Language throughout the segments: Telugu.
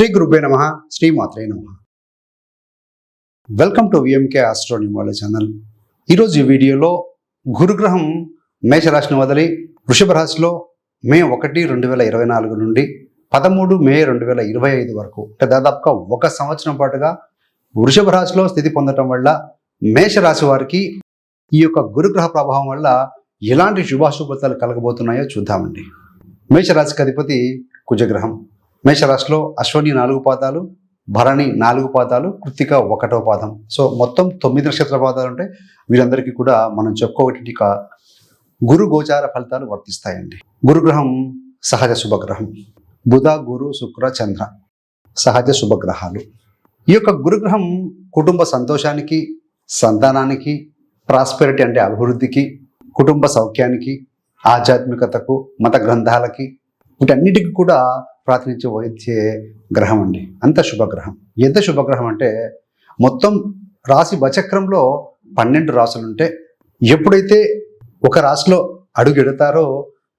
శ్రీ గురుభే నమ శ్రీమాత్రే నమ. Welcome to VMK astro channel ఈరోజు ఈ వీడియోలో గురుగ్రహం మేషరాశిని వదిలి వృషభ రాశిలో మే ఒకటి రెండు వేల ఇరవై నాలుగు నుండి పదమూడు మే రెండు వేల ఇరవై ఐదు వరకు అంటే దాదాపుగా ఒక సంవత్సరం పాటుగా వృషభ రాశిలో స్థితి పొందటం వల్ల మేషరాశి వారికి ఈ యొక్క గురుగ్రహ ప్రభావం వల్ల ఎలాంటి శుభాశుభతాలు కలగబోతున్నాయో చూద్దామండి. మేషరాశికి అధిపతి కుజగ్రహం. మేషరాశిలో అశ్వని నాలుగు పాదాలు భరణి నాలుగు పాదాలు కృత్తిక ఒకటో పాదం. సో మొత్తం తొమ్మిది నక్షత్ర పాదాలు ఉంటాయి వీరందరికీ కూడా మనం చెప్పుకోవటి గురు గోచార ఫలితాలు వర్తిస్తాయండి. గురుగ్రహం సహజ శుభగ్రహం. బుధ గురు శుక్ర చంద్ర సహజ శుభగ్రహాలు. ఈ యొక్క గురుగ్రహం కుటుంబ సంతోషానికి సంతానానికి ప్రాస్పెరిటీ అంటే అభివృద్ధికి కుటుంబ సౌఖ్యానికి ఆధ్యాత్మికతకు మత గ్రంథాలకి వీటన్నిటికీ కూడా ప్రాతినిధ్యం వహించే గ్రహం అండి అంత శుభగ్రహం. ఎంత శుభగ్రహం అంటే మొత్తం రాశి వచక్రంలో పన్నెండు రాసులు ఉంటే ఎప్పుడైతే ఒక రాశిలో అడుగు ఎడతారో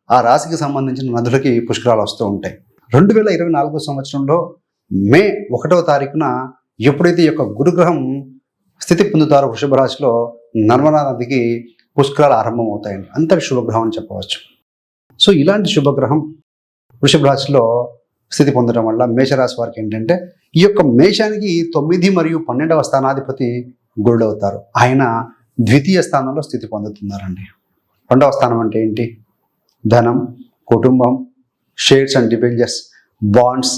ఆ రాశికి సంబంధించిన నదులకి పుష్కరాలు వస్తూ ఉంటాయి. రెండు వేల ఇరవై నాలుగో సంవత్సరంలో మే ఒకటవ తారీఖున ఎప్పుడైతే యొక్క గురుగ్రహం స్థితి పొందుతారో వృషభ రాశిలో నర్మదా నదికి పుష్కరాలు ఆరంభమవుతాయండి. అంత అంతటి శుభగ్రహం అని చెప్పవచ్చు. సో ఇలాంటి శుభగ్రహం వృషభ రాశిలో స్థితి పొందడం వల్ల మేషరాశి వారికి ఏంటంటే ఈ యొక్క మేషానికి తొమ్మిది మరియు పన్నెండవ స్థానాధిపతి గురుడు అవుతారు. ఆయన ద్వితీయ స్థానంలో స్థితి పొందుతున్నారండి. రెండవ స్థానం అంటే ఏంటి? ధనం కుటుంబం shares and debentures bonds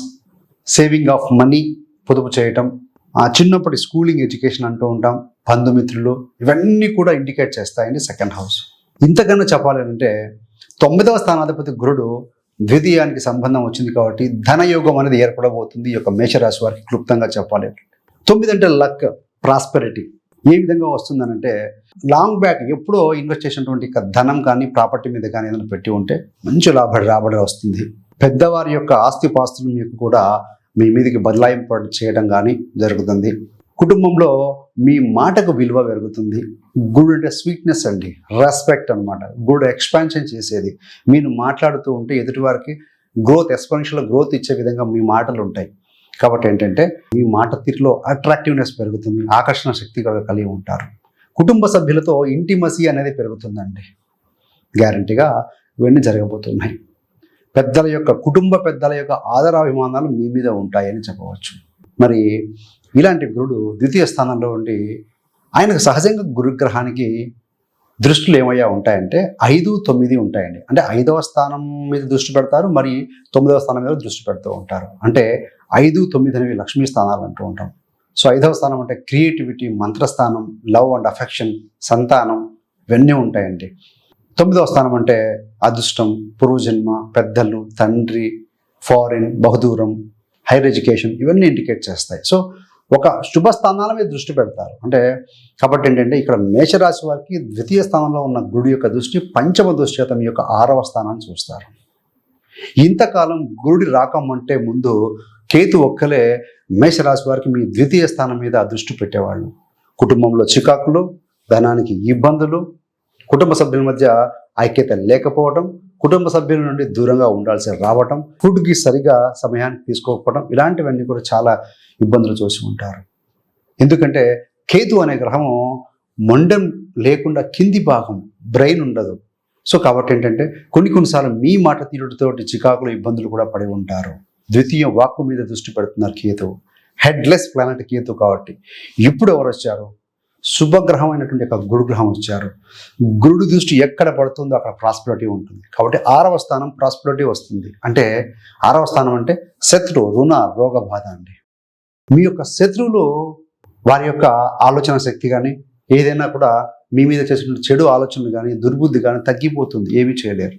saving of money పొదుపు చేయటం ఆ చిన్నప్పటి స్కూలింగ్ ఎడ్యుకేషన్ అంటూ ఉంటాం బంధుమిత్రులు ఇవన్నీ కూడా ఇండికేట్ చేస్తాయండి సెకండ్ హౌస్. ఇంతకన్నా చెప్పాలి అంటే తొమ్మిదవ స్థానాధిపతి గురుడు ద్వితీయానికి సంబంధం వచ్చింది కాబట్టి ధనయోగం అనేది ఏర్పడబోతుంది ఈ యొక్క మేషరాశి వారికి క్లుప్తంగా చెప్పాలి. తొమ్మిది అంటే లక్ ప్రాస్పెరిటీ ఏ విధంగా వస్తుందనంటే లాంగ్ బ్యాక్ ఎప్పుడో ఇన్వెస్ట్ చేసినటువంటి ధనం కానీ ప్రాపర్టీ మీద కానీ ఏదైనా పెట్టి ఉంటే మంచి లాభడి రాబడి వస్తుంది. పెద్దవారి యొక్క ఆస్తి పాస్తులు మీకు కూడా మీ మీదకి బదలాయింపు చేయడం కానీ జరుగుతుంది. కుటుంబంలో మీ మాటకు విలువ పెరుగుతుంది. గుడ్ అంటే స్వీట్నెస్ అండి. రెస్పెక్ట్ అన్నమాట. గుడ్ ఎక్స్పాన్షన్ చేసేది. మీరు మాట్లాడుతూ ఉంటే ఎదుటివారికి గ్రోత్ ఎక్స్పాన్షన్లో గ్రోత్ ఇచ్చే విధంగా మీ మాటలు ఉంటాయి. కాబట్టి ఏంటంటే మీ మాట తీరులో అట్రాక్టివ్నెస్ పెరుగుతుంది. ఆకర్షణ శక్తి కలిగి ఉంటారు. కుటుంబ సభ్యులతో ఇంటిమసీ అనేది పెరుగుతుందండి. గ్యారంటీగా ఇవన్నీ జరగబోతున్నాయి. పెద్దల యొక్క కుటుంబ పెద్దల యొక్క ఆదరాభిమానాలు మీ మీద ఉంటాయని చెప్పవచ్చు. మరి ఇలాంటి గురుడు ద్వితీయ స్థానంలో ఉండి ఆయనకు సహజంగా గురుగ్రహానికి దృష్టిలు ఏమయ్యా ఉంటాయంటే ఐదు తొమ్మిది ఉంటాయండి. అంటే ఐదవ స్థానం మీద దృష్టి పెడతారు మరి తొమ్మిదవ స్థానం మీద దృష్టి పెడుతూ ఉంటారు. అంటే ఐదు తొమ్మిది అనేవి లక్ష్మీ స్థానాలు అంటూ ఉంటాం. సో ఐదవ స్థానం అంటే క్రియేటివిటీ మంత్రస్థానం లవ్ అండ్ అఫెక్షన్ సంతానం ఇవన్నీ ఉంటాయండి. తొమ్మిదవ స్థానం అంటే అదృష్టం పూర్వజన్మ పెద్దలు తండ్రి ఫారిన్ బహుదూరం హైయర్ ఎడ్యుకేషన్ ఇవన్నీ ఇండికేట్ చేస్తాయి. సో ఒక శుభ స్థానాల మీద దృష్టి పెడతారు. అంటే కాబట్టి ఏంటంటే ఇక్కడ మేషరాశి వారికి ద్వితీయ స్థానంలో ఉన్న గుడి యొక్క దృష్టి పంచమ దృష్టి చేత మీ యొక్క ఆరవ స్థానాన్ని చూస్తారు. ఇంతకాలం గురుడి రాకమంటే ముందు కేతు ఒక్కలే మేషరాశి వారికి మీ ద్వితీయ స్థానం మీద దృష్టి పెట్టేవాళ్ళు. కుటుంబంలో చికాకులు ధనానికి ఇబ్బందులు కుటుంబ సభ్యుల మధ్య ఐక్యత లేకపోవడం కుటుంబ సభ్యుల నుండి దూరంగా ఉండాల్సి రావటం ఫుడ్కి సరిగా సమయానికి తీసుకోకపోవడం ఇలాంటివన్నీ కూడా చాలా ఇబ్బందులు చూసి ఉంటారు. ఎందుకంటే కేతు అనే గ్రహము మొండం లేకుండా కింది భాగం బ్రెయిన్ ఉండదు. సో కాబట్టి ఏంటంటే కొన్ని కొన్నిసార్లు మీ మాట తీరుడితోటి చికాకులు ఇబ్బందులు కూడా పడి ఉంటారు. ద్వితీయం వాక్కు మీద దృష్టి పెడుతున్నారు కేతు. హెడ్లెస్ ప్లానెట్ కేతు కాబట్టి. ఇప్పుడు ఎవరు వచ్చారు? శుభగ్రహమైనటువంటి ఒక గురుగ్రహం వచ్చారు గురుడు దృష్టి ఎక్కడ పడుతుందో అక్కడ ప్రాస్పరిటీ ఉంటుంది. కాబట్టి ఆరవ స్థానం ప్రాస్పరిటీ వస్తుంది. అంటే ఆరవ స్థానం అంటే శత్రు రుణ రోగ బాధ అండి. మీ యొక్క శత్రువులు వారి యొక్క ఆలోచన శక్తి కానీ ఏదైనా కూడా మీ మీద చేసిన చెడు ఆలోచనలు కానీ దుర్బుద్ధి కానీ తగ్గిపోతుంది. ఏమీ చేయలేరు.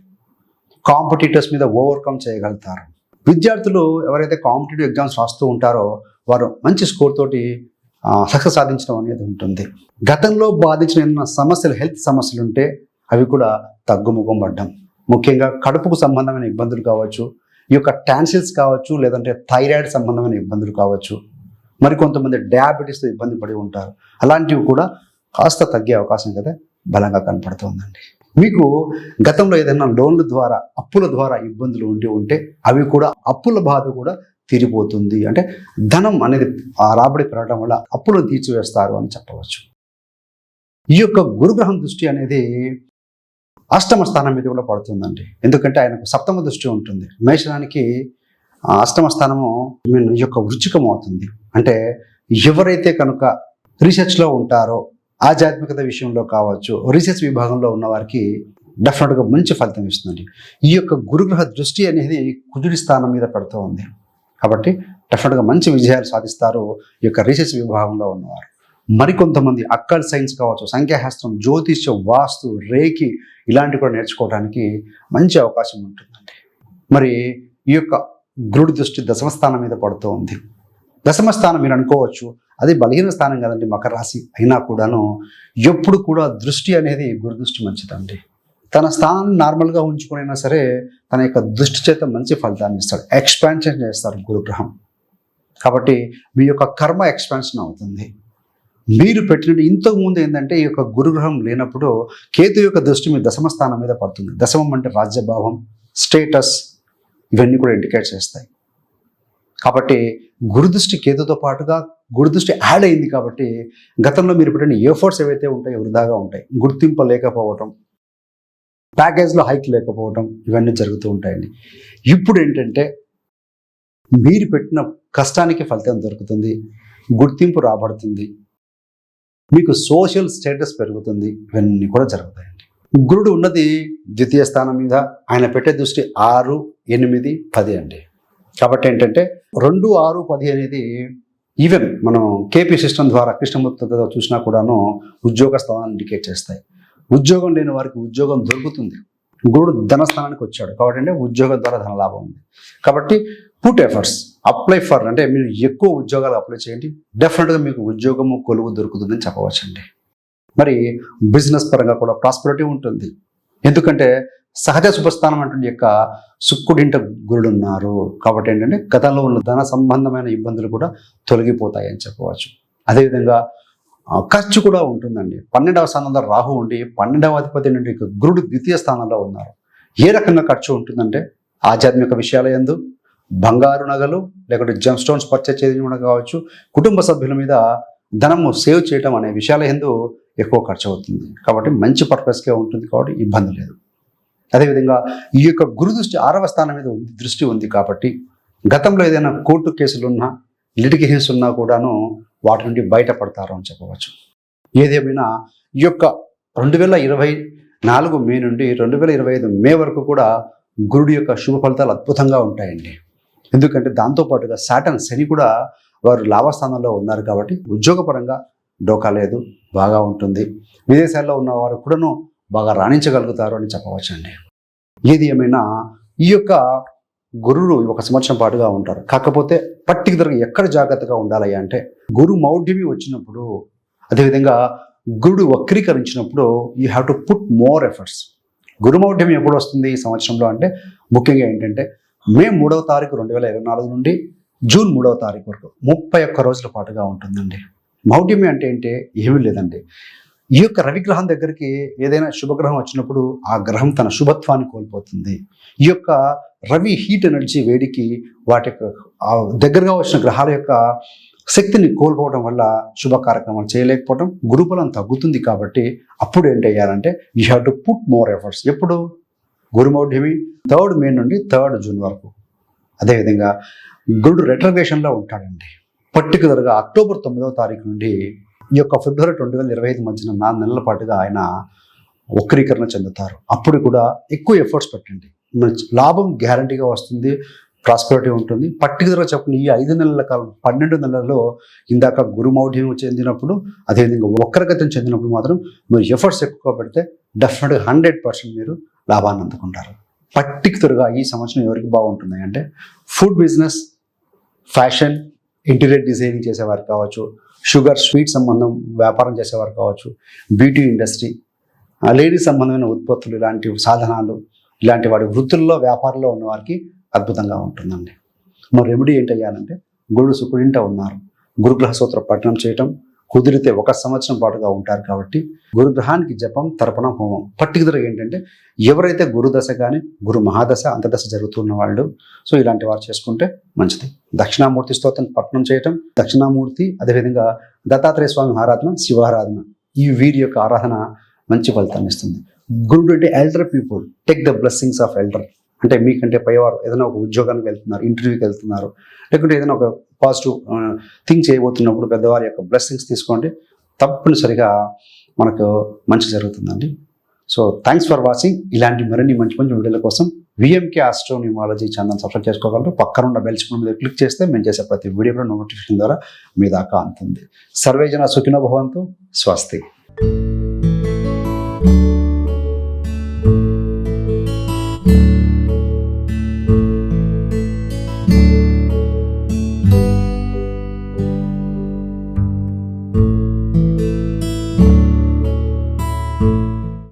కాంపిటీటర్స్ మీద ఓవర్కమ్ చేయగలుగుతారు. విద్యార్థులు ఎవరైతే కాంపిటేటివ్ ఎగ్జామ్స్ రాస్తూ ఉంటారో వారు మంచి స్కోర్ తోటి సక్సెస్ సాధించడం అనేది ఉంటుంది. గతంలో బాధించిన ఏమైనా సమస్యలు హెల్త్ సమస్యలు ఉంటే అవి కూడా తగ్గుముఖం పడ్డం. ముఖ్యంగా కడుపుకు సంబంధమైన ఇబ్బందులు కావచ్చు ఈ యొక్క టాన్సిల్స్ కావచ్చు లేదంటే థైరాయిడ్ సంబంధమైన ఇబ్బందులు కావచ్చు. మరి కొంతమంది డయాబెటీస్తో ఇబ్బంది పడి ఉంటారు. అలాంటివి కూడా కాస్త తగ్గే అవకాశం కదా బలంగా కనపడుతుందండి. మీకు గతంలో ఏదైనా లోన్ల ద్వారా అప్పుల ద్వారా ఇబ్బందులు ఉండి ఉంటే అవి కూడా అప్పుల బాధ కూడా తీరిపోతుంది. అంటే ధనం అనేది ఆ రాబడి పెరగడం వల్ల అప్పులు తీర్చివేస్తారు అని చెప్పవచ్చు. ఈ యొక్క గురుగ్రహం దృష్టి అనేది అష్టమ స్థానం మీద కూడా పడుతుందండి. ఎందుకంటే ఆయనకు సప్తమ దృష్టి ఉంటుంది. మేషనానికి ఆ అష్టమ స్థానము ఈ యొక్క వృచ్చికం అవుతుంది. అంటే ఎవరైతే కనుక రీసెర్చ్లో ఉంటారో ఆధ్యాత్మికత విషయంలో కావచ్చు రీసెర్చ్ విభాగంలో ఉన్న వారికి డెఫినెట్గా మంచి ఫలితం ఇస్తుందండి. ఈ యొక్క గురుగ్రహ దృష్టి అనేది కుజుడి స్థానం మీద పడుతూ ఉంది కాబట్టి డెఫినెట్గా మంచి విజయాలు సాధిస్తారు ఈ యొక్క రీసెర్చ్ విభాగంలో ఉన్నవారు. మరికొంతమంది అక్కల్ సైన్స్ కావచ్చు సంఖ్యాశాస్త్రం జ్యోతిష్యం వాస్తు రేకి ఇలాంటివి కూడా నేర్చుకోవడానికి మంచి అవకాశం ఉంటుందండి. మరి ఈ యొక్క గురుడి దృష్టి దశమ స్థానం మీద పడుతూ ఉంది. దశమ స్థానం మీరు అనుకోవచ్చు అది బలహీన స్థానం కదండి మకర రాశి అయినా కూడాను ఎప్పుడు కూడా దృష్టి అనేది గురు దృష్టి మంచిదండి. తన స్థానం నార్మల్గా ఉంచుకునైనా సరే తన యొక్క దృష్టి చేత మంచి ఫలితాన్ని ఇస్తాడు. ఎక్స్పాన్షన్ చేస్తారు గురుగ్రహం. కాబట్టి మీ యొక్క కర్మ ఎక్స్పాన్షన్ అవుతుంది. మీరు పెట్టినట్టు ఇంతకు ముందు ఏంటంటే ఈ యొక్క గురుగ్రహం లేనప్పుడు కేతు యొక్క దృష్టి మీ దశమ స్థానం మీద పడుతుంది. దశమం అంటే రాజ్యభావం స్టేటస్ ఇవన్నీ కూడా ఇండికేట్ చేస్తాయి. కాబట్టి గురుదృష్టి కేతుతో పాటుగా గురుదృష్టి యాడ్ అయింది కాబట్టి గతంలో మీరు పెట్టిన ఎఫర్ట్స్ ఏవైతే ఉంటాయో వృధాగా ఉంటాయి. గుర్తింపు లేకపోవటం ప్యాకేజ్లో హైక్ లేకపోవటం ఇవన్నీ జరుగుతూ ఉంటాయండి. ఇప్పుడు ఏంటంటే మీరు పెట్టిన కష్టానికి ఫలితం దొరుకుతుంది గుర్తింపు రాబడుతుంది మీకు సోషల్ స్టేటస్ పెరుగుతుంది ఇవన్నీ కూడా జరుగుతాయండి. గురుడు ఉన్నది ద్వితీయ స్థానం మీద ఆయన పెట్టే దృష్టి ఆరు ఎనిమిది పది అండి. కాబట్టి ఏంటంటే రెండు ఆరు పది అనేది ఈవెన్ మనం కేపీ సిస్టమ్ ద్వారా కృష్ణమూర్తి చూసినా కూడాను ఉద్యోగ స్థానాన్ని ఇండికేట్ చేస్తాయి. ఉద్యోగం లేని వారికి ఉద్యోగం దొరుకుతుంది. గురుడు ధనస్థానానికి వచ్చాడు. కాబట్టి అంటే ఉద్యోగం ద్వారా ధన లాభం ఉంది. కాబట్టి పుట్ ఎఫర్ట్స్ అప్లై ఫర్ అంటే మీరు ఎక్కువ ఉద్యోగాలు అప్లై చేయండి. డెఫినెట్గా మీకు ఉద్యోగము కొలువు దొరుకుతుందని చెప్పవచ్చండి. మరి బిజినెస్ పరంగా కూడా ప్రాస్పరిటీ ఉంటుంది. ఎందుకంటే సహజ శుభస్థానం అంటుంది యొక్క సుక్కుడింట గురుడు ఉన్నారు కాబట్టి ఏంటంటే గతంలో ఉన్న ధన సంబంధమైన ఇబ్బందులు కూడా తొలగిపోతాయి అని చెప్పవచ్చు. అదేవిధంగా ఖర్చు కూడా ఉంటుందండి. పన్నెండవ స్థానంలో రాహు ఉండి పన్నెండవ అధిపతి నుండి గురుడు ద్వితీయ స్థానంలో ఉన్నారు. ఏ రకంగా ఖర్చు ఉంటుందంటే ఆధ్యాత్మిక విషయాల ఎందు బంగారు నగలు లేకుంటే జమ్ స్టోన్స్ పర్చేజ్ చేయడం కావచ్చు కుటుంబ సభ్యుల మీద ధనము సేవ్ చేయడం అనే విషయాల ఎందు ఎక్కువ ఖర్చు అవుతుంది. కాబట్టి మంచి పర్పస్కే ఉంటుంది కాబట్టి ఇబ్బంది లేదు. అదేవిధంగా ఈ యొక్క గురు దృష్టి ఆరవ స్థానం మీద ఉంది దృష్టి ఉంది కాబట్టి గతంలో ఏదైనా కోర్టు కేసులు ఉన్నా లిటిగేషన్స్ ఉన్నా కూడాను వాటి నుండి బయటపడతారు అని చెప్పవచ్చు. ఏదేమైనా ఈ యొక్క రెండు వేల ఇరవై నాలుగు మే నుండి రెండు వేల ఇరవై ఐదు మే వరకు కూడా గురుడి యొక్క శుభ ఫలితాలు అద్భుతంగా ఉంటాయండి. ఎందుకంటే దాంతోపాటుగా సాటన్ శని కూడా వారు లాభస్థానంలో ఉన్నారు కాబట్టి ఉద్యోగపరంగా డోకా లేదు బాగా ఉంటుంది. విదేశాల్లో ఉన్న వారు కూడాను బాగా రాణించగలుగుతారు అని చెప్పవచ్చండి. ఏది ఏమైనా ఈ యొక్క గురువులు ఒక సంవత్సరం పాటుగా ఉంటారు. కాకపోతే పర్టికులర్గా ఎక్కడ జాగ్రత్తగా ఉండాలి అంటే గురు మౌఢ్యమి వచ్చినప్పుడు అదేవిధంగా గురుడు వక్రీకరించినప్పుడు you have to put more efforts గురుమౌఢ్యం ఎప్పుడు వస్తుంది ఈ సంవత్సరంలో అంటే ముఖ్యంగా ఏంటంటే మే మూడవ తారీఖు రెండు వేల ఇరవై నాలుగు నుండి జూన్ మూడవ తారీఖు వరకు ముప్పై ఒక్క రోజుల పాటుగా ఉంటుందండి. మౌఢ్యమి అంటే ఏంటి? ఏమీ లేదండి. ఈ యొక్క రవిగ్రహం దగ్గరికి ఏదైనా శుభగ్రహం వచ్చినప్పుడు ఆ గ్రహం తన శుభత్వాన్ని కోల్పోతుంది. ఈ యొక్క రవి హీట్ ఎనర్జీ వేడికి వాటి యొక్క దగ్గరగా వచ్చిన గ్రహాల యొక్క శక్తిని కోల్పోవడం వల్ల శుభ కార్యక్రమాలు చేయలేకపోవడం గురుబలం తగ్గుతుంది కాబట్టి అప్పుడు ఏంటి అయ్యారంటే you have to put more efforts ఎప్పుడు? గురుమౌఢ్యమి థర్డ్ మే నుండి థర్డ్ జూన్ వరకు. అదేవిధంగా గురుడు రెట్రవేషన్లో ఉంటాడండి. పర్టికులర్గా అక్టోబర్ తొమ్మిదవ తారీఖు నుండి ఈ యొక్క ఫిబ్రవరి రెండు వేల ఇరవై ఐదు మధ్యన నాలుగు నెలల పాటుగా ఆయన వక్రీకరణ చెందుతారు. అప్పుడు కూడా ఎక్కువ ఎఫర్ట్స్ పెట్టండి. లాభం గ్యారంటీగా వస్తుంది ప్రాస్పరిటీ ఉంటుంది. పర్టికులర్గా చెప్పిన ఈ ఐదు నెలల కాలం పన్నెండు నెలల్లో ఇందాక గురుమౌఢ్యం చెందినప్పుడు అదేవిధంగా వక్రగతం చెందినప్పుడు మాత్రం మీరు ఎఫర్ట్స్ ఎక్కువ పెడితే డెఫినెట్గా హండ్రెడ్ పర్సెంట్ మీరు లాభాన్ని అందుకుంటారు. పర్టికులర్గా ఈ సంవత్సరం ఎవరికి బాగుంటుంది అంటే food business fashion interior designing చేసేవారు కావచ్చు షుగర్ స్వీట్ సంబంధం వ్యాపారం చేసేవారు కావచ్చు బ్యూటీ ఇండస్ట్రీ లేడీస్ సంబంధమైన ఉత్పత్తులు ఇలాంటి సాధనాలు ఇలాంటి వాడి వృత్తుల్లో వ్యాపారంలో ఉన్న వారికి అద్భుతంగా ఉంటుందండి. మరి రెమెడీ ఏంటి అయ్యానంటే గురుడు శుకుడింట ఉన్నారు. గురుగ్రహ సూత్ర పఠనం చేయటం కుదిరితే ఒక సంవత్సరం పాటుగా ఉంటారు కాబట్టి గురుగ్రహానికి జపం తర్పణం హోమం. పర్టికులర్గా ఏంటంటే ఎవరైతే గురుదశ కానీ గురు మహాదశ అంతదశ జరుగుతున్న వాళ్ళు సో ఇలాంటి వారు చేసుకుంటే మంచిది. దక్షిణామూర్తి స్తోత్రం పఠనం చేయటం దక్షిణామూర్తి అదేవిధంగా దత్తాత్రేయ స్వామి ఆరాధన శివారాధన ఈ వీరి యొక్క ఆరాధన మంచి ఫలితాన్ని ఇస్తుంది. గురుడు అంటే elder people take the blessings of elder అంటే మీకంటే పైవారు ఏదైనా ఒక ఉద్యోగానికి వెళ్తున్నారు ఇంటర్వ్యూకి వెళ్తున్నారు లేకుంటే ఏదైనా ఒక పాజిటివ్ థింక్ చేయబోతున్నప్పుడు పెద్దవారి యొక్క బ్లెస్సింగ్స్ తీసుకోండి. తప్పనిసరిగా మనకు మంచి జరుగుతుందండి. సో థ్యాంక్స్ ఫర్ వాచింగ్ ఇలాంటి మరిన్ని మంచి మంచి వీడియోల కోసం విఎంకే ఆస్ట్రోనిమాలజీ ఛానల్ సబ్స్క్రైబ్ చేసుకోగలరు. పక్కన ఉన్న బెల్ సింబల్ మీద క్లిక్ చేస్తే మేము చేసే ప్రతి వీడియో నోటిఫికేషన్ ద్వారా మీ దాకా అందుతుంది సర్వేజన సుఖినో భవంతు. స్వస్తి.